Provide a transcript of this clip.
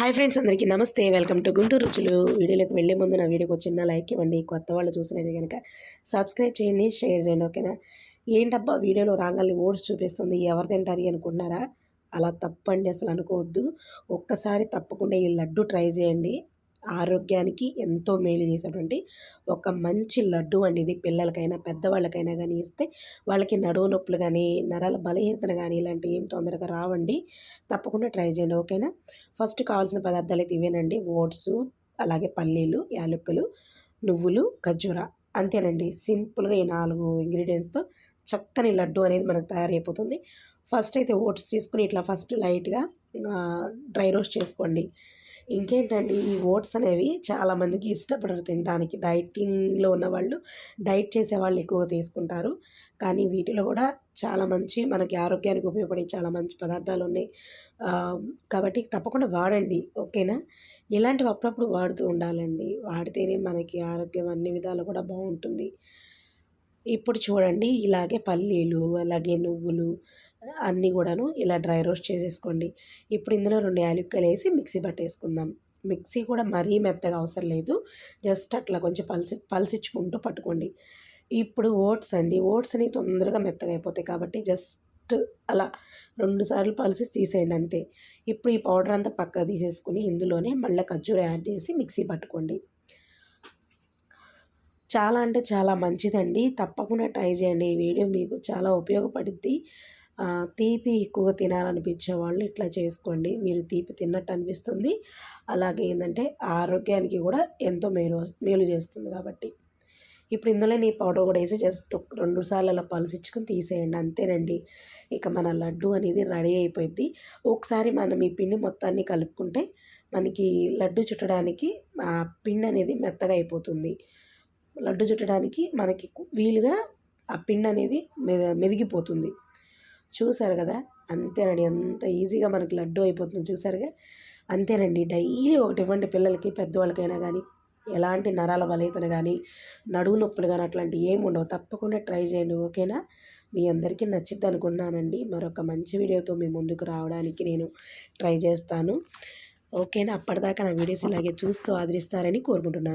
Hi friends అందరికీ నమస్తే. Welcome to Guntur రుచులు. వీడియోలోకి వెళ్ళే ముందు నా వీడియోకి చిన్న లైక్ ఇవ్వండి. కొత్త వాళ్ళు చూసినది కనుక సబ్స్క్రైబ్ చేయండి షేర్ చేయండి ఓకేనా? ఏంటబ్బా వీడియోలో రాగాల్ని ఓట్స్ చూపిస్తుంది. ఎవరు తింటారు అనుకుంటున్నారా? అలా తప్పండి అసలు అనుకోవద్దు. ఒక్కసారి తప్పకుండా ఈ లడ్డు ట్రై చేయండి. ఆరోగ్యానికి ఎంతో మేలు చేసేటువంటి ఒక మంచి లడ్డు అండి ఇది పిల్లలకైనా పెద్దవాళ్ళకైనా కానీ ఇస్తే వాళ్ళకి నడువు నొప్పులు కానీ నరాల బలహీనతలు కానీ ఇలాంటివి ఏం తొందరగా రావండి. తప్పకుండా ట్రై చేయండి ఓకేనా? ఫస్ట్ కావాల్సిన పదార్థాలు అయితే ఇవేనండి. ఓట్స్ అలాగే పల్లీలు యాలక్కులు నువ్వులు ఖర్జూర. అంతేనండి. సింపుల్గా ఈ నాలుగు ఇంగ్రీడియంట్స్తో చక్కని లడ్డు అనేది మనకు తయారైపోతుంది. ఫస్ట్ అయితే ఓట్స్ తీసుకుని ఇట్లా ఫస్ట్ లైట్గా డ్రై రోస్ట్ చేసుకోండి. ఇంకేంటండి ఈ ఓట్స్ అనేవి చాలామందికి ఇష్టపడరు తినడానికి. డైటింగ్లో ఉన్న వాళ్ళు డైట్ చేసే వాళ్ళు ఎక్కువగా తీసుకుంటారు. కానీ వీటిలో కూడా చాలా మంచి మనకి ఆరోగ్యానికి ఉపయోగపడే చాలా మంచి పదార్థాలు ఉన్నాయి. కాబట్టి తప్పకుండా వాడండి ఓకేనా? ఇలాంటివి అప్పుడప్పుడు వాడుతూ ఉండాలండి. వాడితేనే మనకి ఆరోగ్యం అన్ని విధాలు కూడా బాగుంటుంది. ఇప్పుడు చూడండి ఇలాగే పల్లీలు అలాగే నువ్వులు అన్నీ కూడాను ఇలా డ్రై రోస్ట్ చేసేసుకోండి. ఇప్పుడు ఇందులో రెండు యాలుక్కలు వేసి మిక్సీ పట్టేసుకుందాం. మిక్సీ కూడా మరీ మెత్తగా అవసరం లేదు. జస్ట్ అట్లా కొంచెం పలిసి పలిసిచ్చుకుంటూ పట్టుకోండి. ఇప్పుడు ఓట్స్ అండి. ఓట్స్ని తొందరగా మెత్తగా అయిపోతాయి కాబట్టి జస్ట్ అలా రెండు సార్లు పలిసి తీసేయండి అంతే. ఇప్పుడు ఈ పౌడర్ అంతా పక్క తీసేసుకుని ఇందులోనే మళ్ళీ ఖర్జూర యాడ్ చేసి మిక్సీ పట్టుకోండి. చాలా అంటే చాలా మంచిదండి. తప్పకుండా ట్రై చేయండి. ఈ వీడియో మీకు చాలా ఉపయోగపడుద్ది. తీపి ఎక్కువగా తినాలనిపించే వాళ్ళు ఇట్లా చేసుకోండి. మీరు తీపి తిన్నట్టు అనిపిస్తుంది. అలాగే ఏంటంటే ఆరోగ్యానికి కూడా ఎంతో మేలు మేలు చేస్తుంది కాబట్టి. ఇప్పుడు ఇందులో నీ పౌడర్ కూడా వేసి జస్ట్ రెండు సార్లు అలా పలసిచ్చుకొని తీసేయండి. అంతేనండి. ఇక మన లడ్డు అనేది రెడీ అయిపోయింది. ఒకసారి మనం ఈ పిండి మొత్తాన్ని కలుపుకుంటే మనకి లడ్డు చుట్టడానికి ఆ పిండి అనేది మెత్తగా అయిపోతుంది. లడ్డు చుట్టడానికి మనకి వీలుగా ఆ పిండి అనేది మెదిగిపోతుంది. చూసారు కదా? అంతేనండి. ఎంత ఈజీగా మనకు లడ్డు అయిపోతుంది చూసారుగా అంతేనండి. డైలీ ఒకటి ఇవ్వండి పిల్లలకి పెద్దవాళ్ళకైనా కానీ ఎలాంటి నరాల బలహీతన కానీ నడువు నొప్పులు కానీ అట్లాంటివి ఏమి ఉండవు. తప్పకుండా ట్రై చేయండి ఓకేనా? మీ అందరికీ నచ్చిద్ది అనుకున్నానండి మరొక మంచి వీడియోతో మీ ముందుకు రావడానికి నేను ట్రై చేస్తాను. ఓకేనా? అప్పటిదాకా నా వీడియోస్ ఇలాగే చూస్తూ ఆదరిస్తారని కోరుకుంటున్నాను.